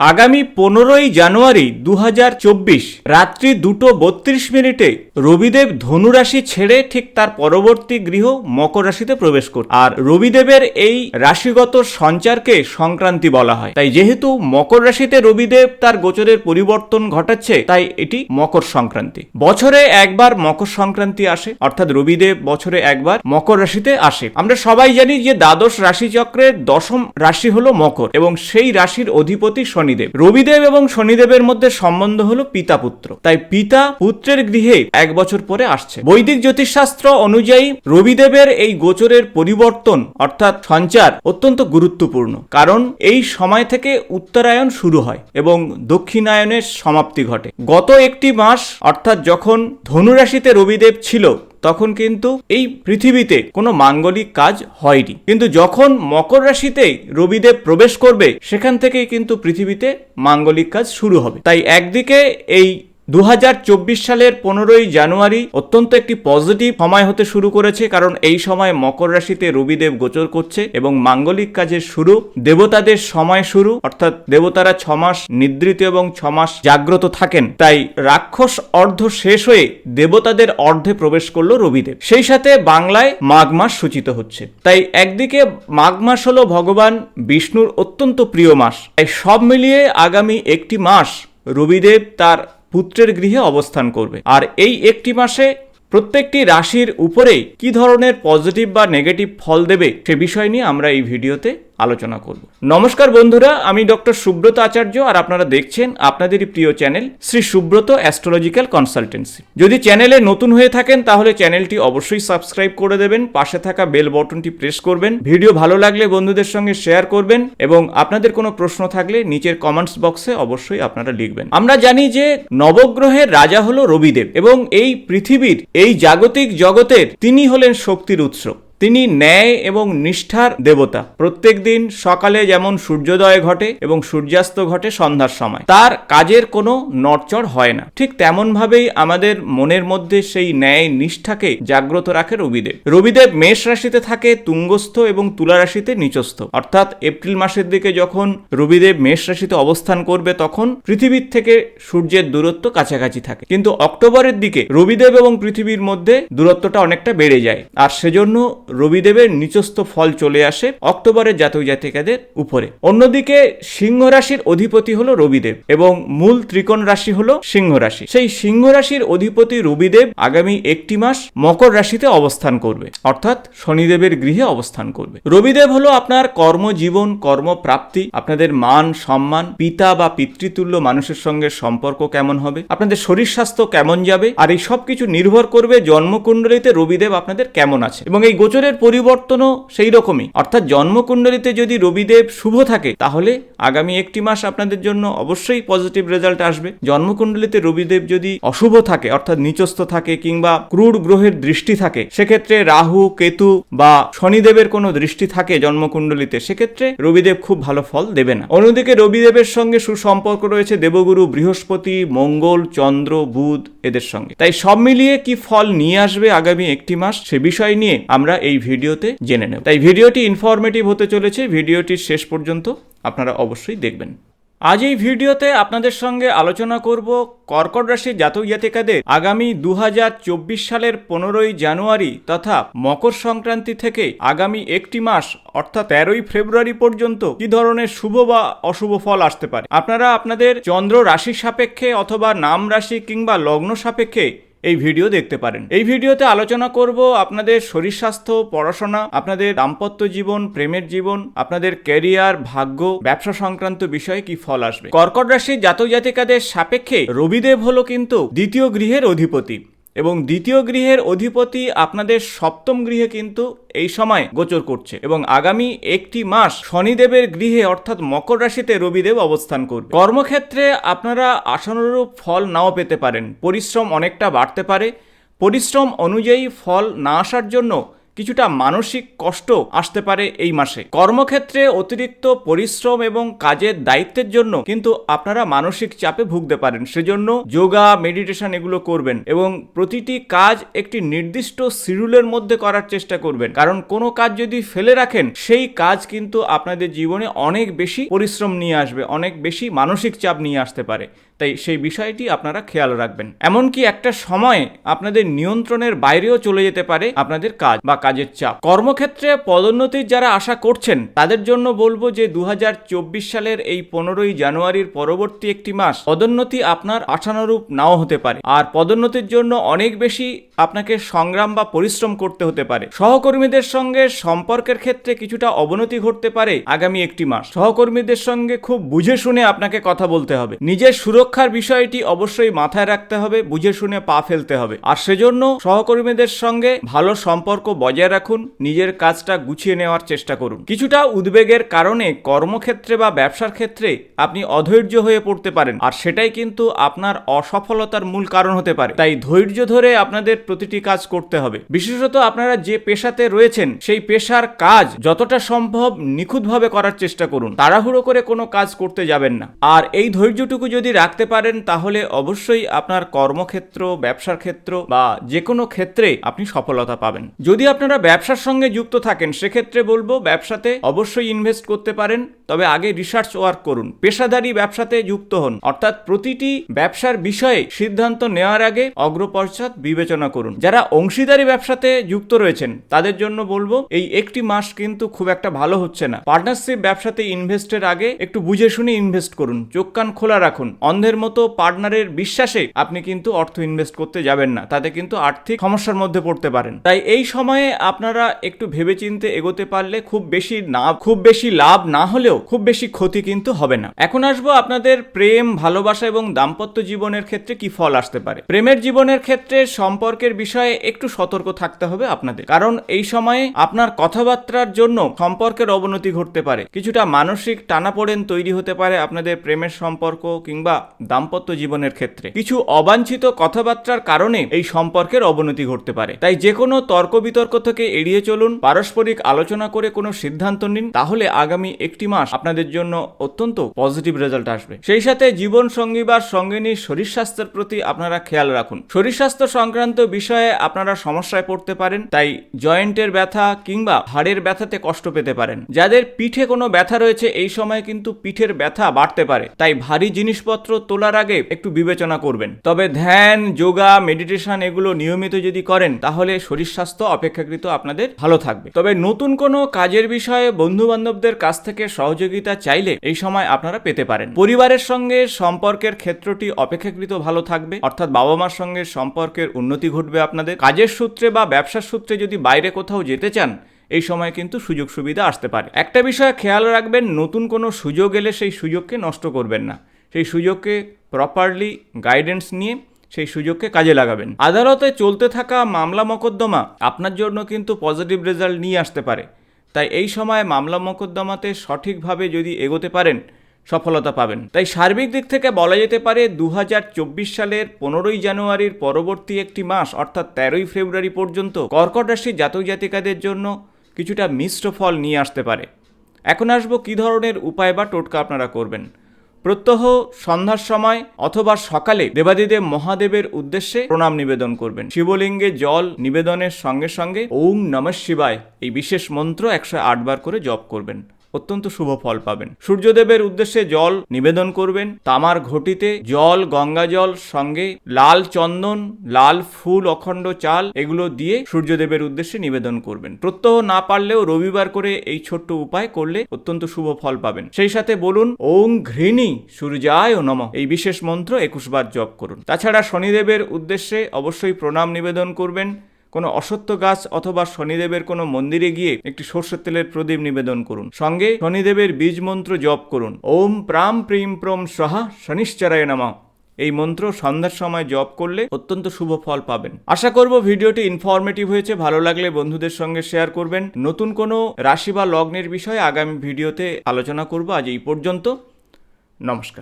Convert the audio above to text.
আগামী পনেরোই জানুয়ারি দু হাজার চব্বিশ রাত্রি দুটো বত্রিশ মিনিটে রবিদেব ধনুরাশি ছেড়ে ঠিক তার পরবর্তী গৃহ মকর রাশিতে প্রবেশ করছে আর রবিদেবের এই রাশিগত সঞ্চারকে সংক্রান্তি বলা হয়। তাই যেহেতু মকর রাশিতে রবিদেব তার গোচরের পরিবর্তন ঘটাচ্ছে, তাই এটি মকর সংক্রান্তি। বছরে একবার মকর সংক্রান্তি আসে, অর্থাৎ রবিদেব বছরে একবার মকর রাশিতে আসে। আমরা সবাই জানি যে দ্বাদশ রাশিচক্রের দশম রাশি হলো মকর, এবং সেই রাশির অধিপতি শনিদেব। রবিদেব এবং শনিদেবের মধ্যে সম্বন্ধ হলো পিতা পুত্র। তাই পিতা পুত্রের গৃহে এক বছর পরে আসছে। বৈদিক জ্যোতিষশাস্ত্র অনুযায়ী রবিদেবের এই গোচরের পরিবর্তন অর্থাৎ সঞ্চার অত্যন্ত গুরুত্বপূর্ণ। কারণ এই সময় থেকে উত্তরায়ণ শুরু হয় এবং দক্ষিণায়নের সমাপ্তি ঘটে। গত একটি মাস অর্থাৎ যখন ধনুরাশিতে রবিদেব ছিল তখন কিন্তু এই পৃথিবীতে কোনো মাঙ্গলিক কাজ হয়নি। কিন্তু যখন মকর রাশিতে রবিদেব প্রবেশ করবে, সেখান থেকেই কিন্তু পৃথিবীতে মাঙ্গলিক কাজ শুরু হবে। তাই একদিকে এই দু হাজার চব্বিশ সালের পনেরোই জানুয়ারি অত্যন্ত একটি পজিটিভ সময় হতে শুরু করেছে, কারণ এই সময় মকর রাশিতে রবিদেব গোচর করছে এবং মাঙ্গলিক কাজের শুরু, দেবতাদের সময় শুরু, অর্থাৎ দেবতারা ছমাস নিদ্রিত এবং ছমাস জাগ্রত থাকেন। তাই রাক্ষস অর্ধ শেষ হয়ে দেবতাদের অর্ধে প্রবেশ করল রবিদেব। সেই সাথে বাংলায় মাঘ মাস সূচিত হচ্ছে। তাই একদিকে মাঘ মাস হলো ভগবান বিষ্ণুর অত্যন্ত প্রিয় মাস। তাই সব মিলিয়ে আগামী একটি মাস রবিদেব তার পুত্রের গৃহে অবস্থান করবে। আর এই একটি মাসে প্রত্যেকটি রাশির উপরেই কি ধরনের পজিটিভ বা নেগেটিভ ফল দেবে সে বিষয় নিয়ে আমরা এই ভিডিওতে আলোচনা করব। নমস্কার বন্ধুরা, আমি ডক্টর সুব্রত আচার্য আর আপনারা দেখছেন আপনাদেরই প্রিয় channel Shri Subrata astrological consultancy. যদি চ্যানেলে নতুন হয়ে থাকেন, তাহলে চ্যানেলটি অবশ্যই সাবস্ক্রাইব করে দেবেন, পাশে থাকা বেল বটনটি প্রেস করবেন, ভিডিও ভালো লাগলে বন্ধুদের সঙ্গে শেয়ার করবেন এবং আপনাদের কোনো প্রশ্ন থাকলে নিচের কমেন্টস বক্সে অবশ্যই আপনারা লিখবেন। আমরা জানি যে নবগ্রহের রাজা হলো রবিদেব এবং এই পৃথিবীর, এই জাগতিক জগতের তিনি হলেন শক্তির উৎস। তিনি ন্যায় এবং নিষ্ঠার দেবতা। প্রত্যেক দিন সকালে যেমন সূর্যোদয় ঘটে এবং সূর্যাস্ত ঘটে সন্ধ্যার সময়, তার কাজের কোনো নড়চড় হয় না। ঠিক তেমন ভাবেই আমাদের মনের মধ্যে সেই ন্যায় নিষ্ঠাকে জাগ্রত রাখে রবিদেব। রবিদেব মেষ রাশিতে থাকে, তুঙ্গস্থ এবং তুলা রাশিতে নিচস্থ। অর্থাৎ এপ্রিল মাসের দিকে যখন রবিদেব মেষ রাশিতে অবস্থান করবে, তখন পৃথিবীর থেকে সূর্যের দূরত্ব কাছাকাছি থাকে। কিন্তু অক্টোবরের দিকে রবিদেব এবং পৃথিবীর মধ্যে দূরত্বটা অনেকটা বেড়ে যায়। আর সেজন্য রবিদেবের নিচস্থ ফল চলে আসে অক্টোবরের জাতক জাতিকাদের উপরে। অন্যদিকে সিংহ রাশির অধিপতি হলো রবিদেব এবং মূল ত্রিকোণ রাশি হলো সিংহ রাশি। সেই সিংহ রাশির অধিপতি রবিদেব আগামী একটি মাস মকর রাশিতে অবস্থান করবে, অর্থাৎ শনিদেবের গৃহে অবস্থান করবে। রবিদেব হলো আপনার কর্মজীবন, কর্মপ্রাপ্তি, আপনাদের মান, সম্মান, পিতা বা পিতৃতুল্য মানুষের সঙ্গে সম্পর্ক কেমন হবে, আপনাদের শরীর স্বাস্থ্য কেমন যাবে, আর এই সব কিছু নির্ভর করবে জন্মকুণ্ডলিতে রবিদেব আপনাদের কেমন আছে। এবং এই গোচরের পরিবর্তনও সেই রকমই। অর্থাৎ জন্মকুণ্ডলিতে যদি রবিদেব শুভ থাকে, তাহলে আগামী একটি মাস আপনাদের জন্য অবশ্যই পজিটিভ রেজাল্ট আসবে। জন্মকুণ্ডলিতে রবিদেব যদি অশুভ থাকে, অর্থাৎ নিচস্থ থাকে কিংবা ক্রূর গ্রহের দৃষ্টি থাকে, সেক্ষেত্রে রাহু, কেতু বা শনিদেবের কোনো দৃষ্টি থাকে জন্মকুণ্ডলিতে, সেক্ষেত্রে রবিদেব খুব ভালো ফল দেবে না। অন্যদিকে রবিদেবের সঙ্গে সুসম্পর্ক রয়েছে দেবগুরু, বৃহস্পতি, মঙ্গল, চন্দ্র, বুধ এদের সঙ্গে। তাই সব মিলিয়ে কি ফল নিয়ে আসবে আগামী একটি মাস, সে বিষয় নিয়ে আমরা এই ভিডিওতে জেনে নেব। তাই ভিডিওটি ইনফরমেটিভ হতে চলেছে, ভিডিওটির শেষ পর্যন্ত আপনারা অবশ্যই দেখবেন। আজ এই ভিডিওতে আপনাদের সঙ্গে আলোচনা করব কর্কট রাশির জাতক জাতিকাদের আগামী দুহাজার চব্বিশ সালের পনেরোই জানুয়ারি তথা মকর সংক্রান্তি থেকে আগামী একটি মাস, অর্থাৎ তেরোই ফেব্রুয়ারি পর্যন্ত কি ধরনের শুভ বা অশুভ ফল আসতে পারে? আপনারা আপনাদের চন্দ্র রাশি সাপেক্ষে অথবা নাম রাশি কিংবা লগ্ন সাপেক্ষে এই ভিডিও দেখতে পারেন। এই ভিডিওতে আলোচনা করব আপনাদের শরীর স্বাস্থ্য, পড়াশোনা, আপনাদের দাম্পত্য জীবন, প্রেমের জীবন, আপনাদের ক্যারিয়ার, ভাগ্য, ব্যবসা সংক্রান্ত বিষয়ে কি ফল আসবে। কর্কট রাশির জাতক জাতিকাদের সাপেক্ষে রবিদেব হলো কিন্তু দ্বিতীয় গৃহের অধিপতি। এবং দ্বিতীয় গৃহের অধিপতি আপনাদের সপ্তম গৃহে কিন্তু এই সময় গোচর করছে এবং আগামী একটি মাস শনিদেবের গৃহে অর্থাৎ মকর রাশিতে রবিদেব অবস্থান করবে। কর্মক্ষেত্রে আপনারা আশানুরূপ ফল নাও পেতে পারেন। পরিশ্রম অনেকটা বাড়তে পারে। পরিশ্রম অনুযায়ী ফল না আসার জন্য কিছুটা মানসিক কষ্ট আসতে পারে এই মাসে। কর্মক্ষেত্রে অতিরিক্ত পরিশ্রম এবং কাজের দায়িত্বের জন্য কিন্তু আপনারা মানসিক চাপে ভুগতে পারেন। সেজন্য যোগা, মেডিটেশন এগুলো করবেন এবং প্রতিটি কাজ একটি নির্দিষ্ট শিডিউলের মধ্যে করার চেষ্টা করবেন। কারণ কোনো কাজ যদি ফেলে রাখেন, সেই কাজ কিন্তু আপনাদের জীবনে অনেক বেশি পরিশ্রম নিয়ে আসবে, অনেক বেশি মানসিক চাপ নিয়ে আসতে পারে। তাই সেই বিষয়টি আপনারা খেয়াল রাখবেন। এমনকি একটা সময় আপনাদের নিয়ন্ত্রণের বাইরেও চলে যেতে পারে আপনাদের কাজ বা কাজের চাপ। কর্মক্ষেত্রে পদোন্নতির যারা আশা করছেন, তাদের জন্য বলব যে দু হাজার চব্বিশ সালের এই পনেরোই জানুয়ারির পরবর্তী একটি মাস পদোন্নতি আপনার আশানুরূপ নাও হতে পারে। আর পদোন্নতির জন্য অনেক বেশি আপনাকে সংগ্রাম বা পরিশ্রম করতে হতে পারে। সহকর্মীদের সঙ্গে সম্পর্কের ক্ষেত্রে কিছুটা অবনতি ঘটতে পারে আগামী একটি মাস। সহকর্মীদের সঙ্গে খুব বুঝে শুনে আপনাকে কথা বলতে হবে। নিজের সুরক্ষার বিষয়টি অবশ্যই মাথায় রাখতে হবে, বুঝে শুনে পা ফেলতে হবে। আর সেজন্য সহকর্মীদের সঙ্গে ভালো সম্পর্ক বজায় রাখুন, নিজের কাজটা গুছিয়ে নেওয়ার চেষ্টা করুন। কিছুটা উদ্বেগের কারণে কর্মক্ষেত্রে বা ব্যবসার ক্ষেত্রে আপনি অধৈর্য হয়ে পড়তে পারেন, আর সেটাই কিন্তু আপনার অসফলতার মূল কারণ হতে পারে। তাই ধৈর্য ধরে আপনাদের প্রতিটি কাজ করতে হবে। বিশেষত আপনারা যে পেশাতে রয়েছেন, সেই পেশার কাজ যতটা সম্ভব নিখুঁতভাবে করার চেষ্টা করুন। তাড়াহুড়ো করে কোনো কাজ করতে যাবেন না। আর এই ধৈর্যটুকু যদি রাখতে পারেন, তাহলে অবশ্যই আপনার কর্মক্ষেত্র, ব্যবসার ক্ষেত্র বা যে কোনো ক্ষেত্রে আপনি সফলতা পাবেন। যদি আপনারা ব্যবসার সঙ্গে যুক্ত থাকেন, সেক্ষেত্রে বলব ব্যবসাতে অবশ্যই ইনভেস্ট করতে পারেন, তবে আগে রিসার্চ ওয়ার্ক করুন। পেশাদারি ব্যবসাতে যুক্ত হন, অর্থাৎ প্রতিটি ব্যবসার বিষয়ে সিদ্ধান্ত নেওয়ার আগে অগ্রপশ্চাৎ বিবেচনা করুন। যারা অংশীদারি ব্যবসাতে যুক্ত রয়েছেন, তাদের জন্য বলব এই একটি মাস কিন্তু খুব একটা ভালো হচ্ছে না। পার্টনারশিপ ব্যবসাতে ইনভেস্টের আগে একটু বুঝে শুনে ইনভেস্ট করুন, চোখ কান খোলা রাখুন, অন্ধের মতো পার্টনারের বিশ্বাসে আপনি কিন্তু অর্থ ইনভেস্ট করতে যাবেন না। তাতে কিন্তু আর্থিক সমস্যার মধ্যে পড়তে পারেন। তাই এই সময়ে আপনারা একটু ভেবেচিন্তে এগোতে পারলে খুব বেশি না, খুব বেশি লাভ না হলেও খুব বেশি ক্ষতি কিন্তু হবে না। এখন আসব আপনাদের প্রেম, ভালোবাসা এবং দাম্পত্য জীবনের ক্ষেত্রে কি ফল আসতে পারে? প্রেমের জীবনের ক্ষেত্রে সম্পর্কের বিষয়ে একটু সতর্ক থাকতে হবে আপনাদের। কারণ এই সময়ে আপনার কথাবার্তার জন্য সম্পর্কের অবনতি ঘটতে পারে। কিছুটা মানসিক টানাপোড়েন তৈরি হতে পারে আপনাদের প্রেমের সম্পর্ক কিংবা দাম্পত্য জীবনের ক্ষেত্রে। কিছু অবাঞ্ছিত কথাবার্তার কারণে এই সম্পর্কের অবনতি ঘটতে পারে। তাই যে কোনো তর্ক বিতর্ক থেকে এড়িয়ে চলুন, পারস্পরিক আলোচনা করে কোনো সিদ্ধান্ত নিন, তাহলে আগামী একটি মাস আপনাদের জন্য অত্যন্ত পজিটিভ রেজাল্ট আসবে। সেই সাথে জীবন সঙ্গী বা সঙ্গিনীর শরীর স্বাস্থ্যের প্রতি আপনারা খেয়াল রাখুন। শরীর স্বাস্থ্য সংক্রান্ত বিষয়ে আপনারা সমস্যায় পড়তে পারেন, তাই জয়েন্টের ব্যথা কিংবা হাড়ের ব্যথাতে কষ্ট পেতে পারেন। যাদের পিঠে কোনো ব্যথা রয়েছে, এই সময় কিন্তু পিঠের ব্যথা বাড়তে পারে। তাই ভারী জিনিসপত্র তোলার আগে একটু বিবেচনা করবেন। তবে ধ্যান, যোগা মেডিটেশন এগুলো নিয়মিত যদি করেন, তাহলে শরীর স্বাস্থ্য অপেক্ষাকৃত আপনাদের ভালো থাকবে। তবে নতুন কোনো কাজের বিষয়ে বন্ধু বান্ধবদের কাছ থেকে সহযোগিতা চাইলে এই সময় আপনারা পেতে পারেন। পরিবারের সঙ্গে সম্পর্কের ক্ষেত্রটি অপেক্ষাকৃত ভালো থাকবে। অর্থাৎ বাবা মার সঙ্গে সম্পর্কের উন্নতি ঘটবে আপনাদের। কাজের সূত্রে বা ব্যবসার সূত্রে যদি বাইরে কোথাও যেতে চান, এই সময় কিন্তু সুযোগ সুবিধা আসতে পারে। একটা বিষয়ে খেয়াল রাখবেন, নতুন কোনো সুযোগ এলে সেই সুযোগকে নষ্ট করবেন না। সেই সুযোগকে প্রপারলি গাইডেন্স নিয়ে সেই সুযোগকে কাজে লাগাবেন। আদালতে চলতে থাকা মামলা মোকদ্দমা আপনার জন্য কিন্তু পজিটিভ রেজাল্ট নিয়ে আসতে পারে। তাই এই সময় মামলা মোকদ্দমাতে সঠিকভাবে যদি এগোতে পারেন, সফলতা পাবেন। তাই সার্বিক দিক থেকে বলা যেতে পারে দু হাজার চব্বিশ সালের পনেরোই জানুয়ারির পরবর্তী একটি মাস, অর্থাৎ তেরোই ফেব্রুয়ারি পর্যন্ত কর্কট রাশির জাতক জাতিকাদের জন্য কিছুটা মিশ্র ফল নিয়ে আসতে পারে। এখন আসব কী ধরনের উপায় বা টোটকা আপনারা করবেন। প্রত্যহ সন্ধ্যার সময় অথবা সকালে দেবাদিদেব মহাদেবের উদ্দেশ্যে প্রণাম নিবেদন করবেন। শিবলিঙ্গে জল নিবেদনের সঙ্গে সঙ্গে ওম নমঃ শিবায় এই বিশেষ মন্ত্র একশো আটবার করে জপ করবেন। অত্যন্ত শুভ ফল পাবেন। সূর্যদেবের উদ্দেশ্যে জল নিবেদন করবেন। তামার ঘটিতে জল, গঙ্গা জল সঙ্গে লাল চন্দন, লাল ফুল, অখণ্ড চাল এগুলো দিয়ে সূর্যদেবের উদ্দেশ্যে নিবেদন করবেন। প্রত্যহ না পারলেও রবিবার করে এই ছোট্ট উপায় করলে অত্যন্ত শুভ ফল পাবেন। সেই সাথে বলুন, ওং ঘৃণী সূর্যায় নম। এই বিশেষ মন্ত্র একুশ বার জপ করুন। তাছাড়া শনিদেবের উদ্দেশ্যে অবশ্যই প্রণাম নিবেদন করবেন। কোনো অসত্য গাছ অথবা শনিদেবের কোনো মন্দিরে গিয়ে একটি সর্ষের তেলের প্রদীপ নিবেদন করুন। সঙ্গে শনিদেবের বীজ মন্ত্র জপ করুন। ওম প্রাম প্রিম প্রম সহা শনিশ্চরায় নামা। এই মন্ত্র সন্ধ্যার সময় জপ করলে অত্যন্ত শুভ ফল পাবেন। আশা করব ভিডিওটি ইনফরমেটিভ হয়েছে। ভালো লাগলে বন্ধুদের সঙ্গে শেয়ার করবেন। নতুন কোনো রাশি বা লগ্নের বিষয়ে আগামী ভিডিওতে আলোচনা করব। আজ এই পর্যন্ত। নমস্কার।